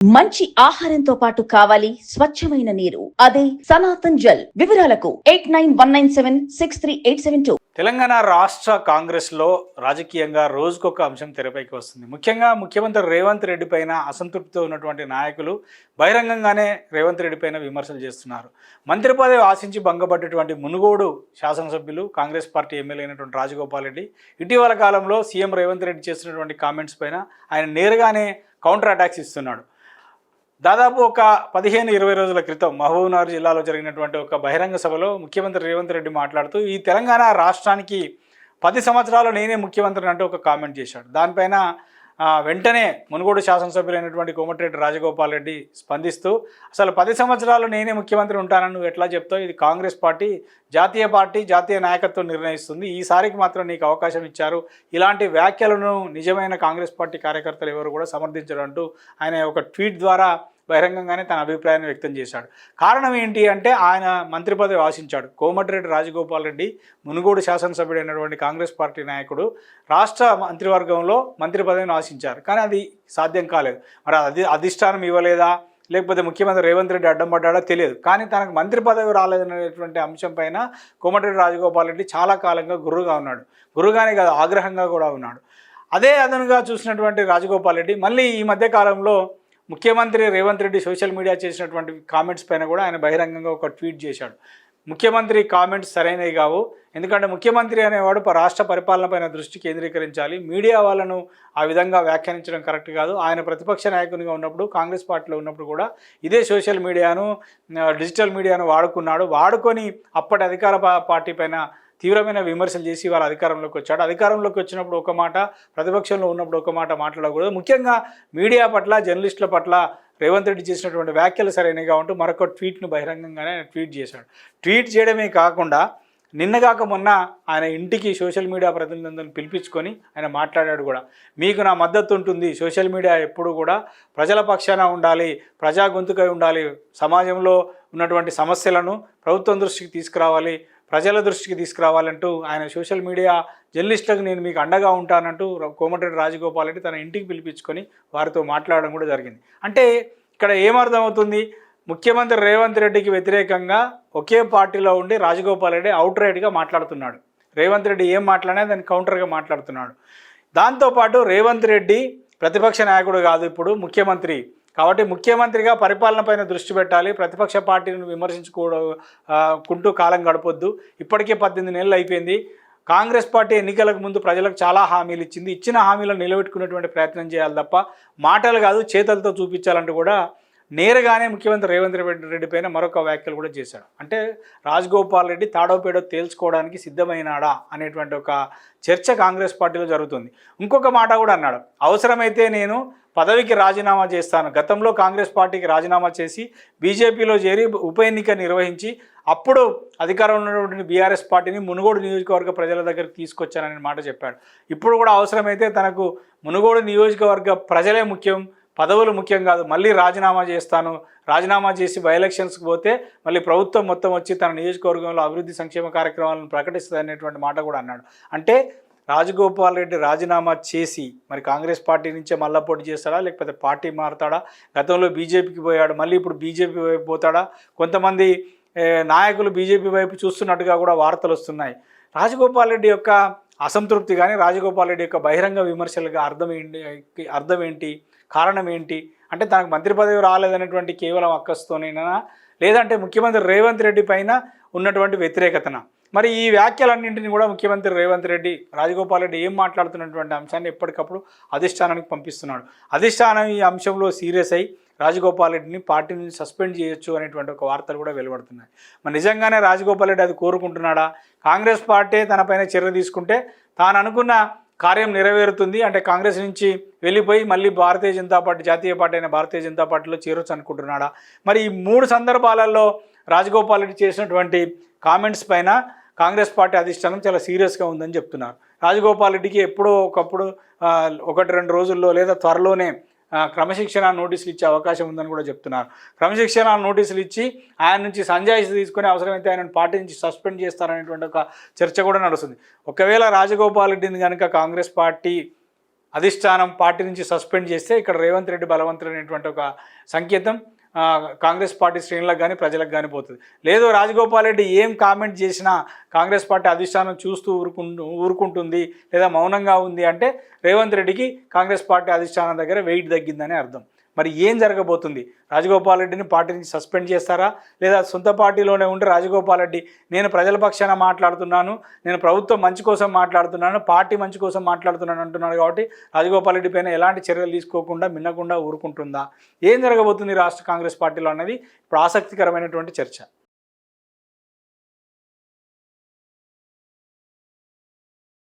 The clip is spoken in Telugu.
మంచి ఆహారంతో పాటు కావాలి స్వచ్ఛమైన నీరు. అదే సనాతన్ జల్. వివరాలకు eight nine one nine seven six three eight seven two. Telangana రాష్ట్ర కాంగ్రెస్లో రాజకీయంగా రోజుకొక అంశం తెరపైకి వస్తుంది. ముఖ్యంగా ముఖ్యమంత్రి రేవంత్ రెడ్డి పైన అసంతృప్తితో ఉన్నటువంటి నాయకులు బహిరంగంగానే రేవంత్ రెడ్డి పైన విమర్శలు చేస్తున్నారు. మంత్రి పదవి ఆశించి భంగపడ్డటువంటి మునుగోడు శాసనసభ్యులు కాంగ్రెస్ పార్టీ ఎమ్మెల్యే అయినటువంటి రాజగోపాల్ రెడ్డి ఇటీవల కాలంలో సీఎం రేవంత్ రెడ్డి చేస్తున్నటువంటి కామెంట్స్ పైన ఆయన నేరుగానే కౌంటర్ అటాక్స్ ఇస్తున్నాడు. దాదాపు ఒక పదిహేను ఇరవై రోజుల క్రితం మహబూబ్నగర్ జిల్లాలో జరిగినటువంటి ఒక బహిరంగ సభలో ముఖ్యమంత్రి రేవంత్ రెడ్డి మాట్లాడుతూ ఈ తెలంగాణ రాష్ట్రానికి పది సంవత్సరాలు నేనే ముఖ్యమంత్రిని అంటూ ఒక కామెంట్ చేశాడు. దానిపైన వెంటనే మునుగోడు శాసనసభ్యులైనటువంటి కోమటిరెడ్డి రాజగోపాల్ రెడ్డి స్పందిస్తూ అసలు పది సంవత్సరాలు నేనే ముఖ్యమంత్రి ఉంటానని నువ్వు ఎట్లా చెప్తావు? ఇది కాంగ్రెస్ పార్టీ జాతీయ పార్టీ జాతీయ నాయకత్వం నిర్ణయిస్తుంది. ఈసారికి మాత్రం నీకు అవకాశం ఇచ్చారు. ఇలాంటి వ్యాఖ్యలను నిజమైన కాంగ్రెస్ పార్టీ కార్యకర్తలు ఎవరు కూడా సమర్థించరు అంటూ ఆయన ఒక ట్వీట్ ద్వారా బహిరంగంగానే తన అభిప్రాయాన్ని వ్యక్తం చేశాడు. కారణం ఏంటి అంటే ఆయన మంత్రి పదవి ఆశించాడు. కోమటిరెడ్డి రాజగోపాల్ రెడ్డి మునుగోడు శాసనసభ్యుడైనటువంటి కాంగ్రెస్ పార్టీ నాయకుడు రాష్ట్ర మంత్రివర్గంలో మంత్రి పదవిని ఆశించారు. కానీ అది సాధ్యం కాలేదు. మరి అది అధిష్టానం ఇవ్వలేదా? లేకపోతే ముఖ్యమంత్రి రేవంత్ రెడ్డి అడ్డం పడ్డాడో? తెలియదు. కానీ తనకు మంత్రి పదవి రాలేదనేటువంటి అంశం పైన కోమటిరెడ్డి రాజగోపాల్ రెడ్డి చాలా కాలంగా గురువుగా ఉన్నాడు. గురుగానే కాదు ఆగ్రహంగా కూడా ఉన్నాడు. అదే అదనుగా చూసినటువంటి రాజగోపాల్ రెడ్డి మళ్ళీ ఈ మధ్య కాలంలో ముఖ్యమంత్రి రేవంత్ రెడ్డి సోషల్ మీడియా చేసినటువంటి కామెంట్స్ పైన కూడా ఆయన బహిరంగంగా ఒక ట్వీట్ చేశాడు. ముఖ్యమంత్రి కామెంట్స్ సరైనవి కావు. ఎందుకంటే ముఖ్యమంత్రి అనేవాడు ప- రాష్ట్ర పరిపాలనపైన దృష్టి కేంద్రీకరించాలి. మీడియా వాళ్ళను ఆ విధంగా వ్యాఖ్యానించడం కరెక్ట్ కాదు. ఆయన ప్రతిపక్ష నాయకునిగా ఉన్నప్పుడు కాంగ్రెస్ పార్టీలో ఉన్నప్పుడు కూడా ఇదే సోషల్ మీడియాను డిజిటల్ మీడియాను వాడుకున్నాడు. వాడుకొని అప్పటి అధికార పార్టీ పైన తీవ్రమైన విమర్శలు చేసి వారు అధికారంలోకి వచ్చాడు అధికారంలోకి వచ్చినప్పుడు ఒక మాట ప్రతిపక్షంలో ఉన్నప్పుడు ఒక మాట మాట్లాడకూడదు. ముఖ్యంగా మీడియా పట్ల జర్నలిస్టుల పట్ల రేవంత్ రెడ్డి చేసినటువంటి వ్యాఖ్యలు సరైనగా ఉంటూ మరొక ట్వీట్ను బహిరంగంగానే ఆయన ట్వీట్ చేశాడు. ట్వీట్ చేయడమే కాకుండా నిన్నగాక మొన్న ఆయన ఇంటికి సోషల్ మీడియా ప్రతినిధులను పిలిపించుకొని ఆయన మాట్లాడాడు కూడా. మీకు నా మద్దతు ఉంటుంది. సోషల్ మీడియా ఎప్పుడు కూడా ప్రజల పక్షాన ఉండాలి ప్రజా గొంతుకై ఉండాలి. సమాజంలో ఉన్నటువంటి సమస్యలను ప్రభుత్వం దృష్టికి తీసుకురావాలి. ప్రజల దృష్టికి తీసుకురావాలంటూ ఆయన సోషల్ మీడియా జర్నలిస్టులకు నేను మీకు అండగా ఉంటానంటూ కోమటిరెడ్డి రాజగోపాల్ రెడ్డి తన ఇంటికి పిలిపించుకొని వారితో మాట్లాడడం కూడా జరిగింది. అంటే ఇక్కడ ఏమర్థమవుతుంది? ముఖ్యమంత్రి రేవంత్ రెడ్డికి వ్యతిరేకంగా ఒకే పార్టీలో ఉండి రాజగోపాల్ రెడ్డి అవుట్ రైట్గా మాట్లాడుతున్నాడు. రేవంత్ రెడ్డి ఏం మాట్లాడినా దాన్ని కౌంటర్గా మాట్లాడుతున్నాడు. దాంతోపాటు రేవంత్ రెడ్డి ప్రతిపక్ష నాయకుడు కాదు ఇప్పుడు ముఖ్యమంత్రి కాబట్టి ముఖ్యమంత్రిగా పరిపాలనపైన దృష్టి పెట్టాలి. ప్రతిపక్ష పార్టీని విమర్శించుకుంటూ కాలం గడపొద్దు. ఇప్పటికే పద్దెనిమిది నెలలు అయిపోయింది. కాంగ్రెస్ పార్టీ ఎన్నికలకు ముందు ప్రజలకు చాలా హామీలు ఇచ్చింది. ఇచ్చిన హామీలను నిలబెట్టుకునేటువంటి ప్రయత్నం చేయాలి తప్ప మాటలు కాదు చేతలతో చూపించాలంటూ కూడా నేరుగానే ముఖ్యమంత్రి రేవంత్ రెడ్డి రెడ్డి పైన మరొక వ్యాఖ్యలు కూడా చేశాడు అంటే రాజగోపాల్ రెడ్డి తాడోపేడో తేల్చుకోవడానికి సిద్ధమైనాడా అనేటువంటి ఒక చర్చ కాంగ్రెస్ పార్టీలో జరుగుతుంది. ఇంకొక మాట కూడా అన్నాడు. అవసరమైతే నేను పదవికి రాజీనామా చేస్తాను. గతంలో కాంగ్రెస్ పార్టీకి రాజీనామా చేసి బీజేపీలో చేరి ఉప ఎన్నిక నిర్వహించి అప్పుడు అధికారంలో ఉన్నటువంటి బీఆర్ఎస్ పార్టీని మునుగోడు నియోజకవర్గ ప్రజల దగ్గరికి తీసుకొచ్చానని మాట చెప్పాడు. ఇప్పుడు కూడా అవసరమైతే తనకు మునుగోడు నియోజకవర్గ ప్రజలే ముఖ్యం. పదవులు ముఖ్యం కాదు మళ్ళీ రాజీనామా చేస్తాను. రాజీనామా చేసి బై ఎలక్షన్స్కి పోతే మళ్ళీ ప్రభుత్వం మొత్తం వచ్చి తన నియోజకవర్గంలో అభివృద్ధి సంక్షేమ కార్యక్రమాలను ప్రకటిస్తుంది అనేటువంటి మాట కూడా అన్నాడు. అంటే రాజగోపాల్ రెడ్డి రాజీనామా చేసి మరి కాంగ్రెస్ పార్టీ నుంచే మళ్ళా పోటీ చేస్తాడా లేకపోతే పార్టీ మారుతాడా? గతంలో బీజేపీకి పోయాడు మళ్ళీ ఇప్పుడు బీజేపీ వైపు పోతాడా? కొంతమంది నాయకులు బీజేపీ వైపు చూస్తున్నట్టుగా కూడా వార్తలు వస్తున్నాయి. రాజగోపాల్ రెడ్డి యొక్క అసంతృప్తి కానీ రాజగోపాల్ రెడ్డి యొక్క బహిరంగ విమర్శలుగా అర్థం ఏంటి అర్థం ఏంటి కారణం ఏంటి? అంటే తనకు మంత్రి పదవి రాలేదనేటువంటి కేవలం అక్కస్తోనేనా? లేదంటే ముఖ్యమంత్రి రేవంత్ రెడ్డి పైన ఉన్నటువంటి వ్యతిరేకతన? మరి ఈ వ్యాఖ్యలన్నింటినీ కూడా ముఖ్యమంత్రి రేవంత్ రెడ్డి రాజగోపాల్ రెడ్డి ఏం మాట్లాడుతున్నటువంటి అంశాన్ని ఎప్పటికప్పుడు అధిష్టానానికి పంపిస్తున్నాడు. అధిష్టానం ఈ అంశంలో సీరియస్ అయి రాజగోపాల్ రెడ్డిని పార్టీ నుంచి సస్పెండ్ చేయొచ్చు అనేటువంటి ఒక వార్తలు కూడా వెలువడుతున్నాయి. మరి నిజంగానే రాజగోపాల్ రెడ్డి అది కోరుకుంటున్నాడా? కాంగ్రెస్ పార్టీ తనపైన చర్య తీసుకుంటే తాను అనుకున్న కార్యం నెరవేరుతుంది. అంటే కాంగ్రెస్ నుంచి వెళ్ళిపోయి మళ్ళీ భారతీయ జనతా పార్టీ జాతీయ పార్టీ అయిన భారతీయ జనతా పార్టీలో చేరొచ్చు అనుకుంటున్నాడా? మరి ఈ మూడు సందర్భాలలో రాజగోపాల్ రెడ్డి చేసినటువంటి కామెంట్స్ పైన కాంగ్రెస్ పార్టీ అధిష్టానం చాలా సీరియస్గా ఉందని చెప్తున్నారు. రాజగోపాల్ రెడ్డికి ఎప్పుడో ఒకప్పుడు ఒకటి రెండు రోజుల్లో లేదా త్వరలోనే క్రమశిక్షణ నోటీసులు ఇచ్చే అవకాశం ఉందని కూడా చెప్తున్నారు. క్రమశిక్షణ నోటీసులు ఇచ్చి ఆయన నుంచి సంజాయిషి తీసుకునే అవసరమైతే ఆయనను పార్టీ నుంచి సస్పెండ్ చేస్తారనేటువంటి ఒక చర్చ కూడా నడుస్తుంది. ఒకవేళ రాజగోపాల్ రెడ్డిని కనుక కాంగ్రెస్ పార్టీ అధిష్టానం పార్టీ నుంచి సస్పెండ్ చేస్తే ఇక్కడ రేవంత్ రెడ్డి బలవంతుడైనటువంటి ఒక సంకేతం. కాంగ్రెస్ పార్టీ శ్రేణులకు కానీ ప్రజలకు కానీ పోతుంది. లేదు రాజగోపాల్ రెడ్డి ఏం కామెంట్ చేసినా కాంగ్రెస్ పార్టీ అధిష్టానం చూస్తూ ఊరుకుంటూ ఊరుకుంటుంది లేదా మౌనంగా ఉంది అంటే రేవంత్ రెడ్డికి కాంగ్రెస్ పార్టీ అధిష్టానం దగ్గర వెయిట్ తగ్గిందని అర్థం. మరి ఏం జరగబోతుంది? రాజగోపాల్ రెడ్డిని పార్టీ నుంచి సస్పెండ్ చేస్తారా? లేదా సొంత పార్టీలోనే ఉండి రాజగోపాల్ రెడ్డి నేను ప్రజల పక్షాన మాట్లాడుతున్నాను నేను ప్రభుత్వం మంచి కోసం మాట్లాడుతున్నాను పార్టీ మంచి కోసం మాట్లాడుతున్నాను అంటున్నాడు కాబట్టి రాజగోపాల్ రెడ్డి పైన ఎలాంటి చర్యలు తీసుకోకుండా మిన్నకుండా ఊరుకుంటుందా? ఏం జరగబోతుంది రాష్ట్ర కాంగ్రెస్ పార్టీలో అన్నది ఇప్పుడు ఆసక్తికరమైనటువంటి చర్చ.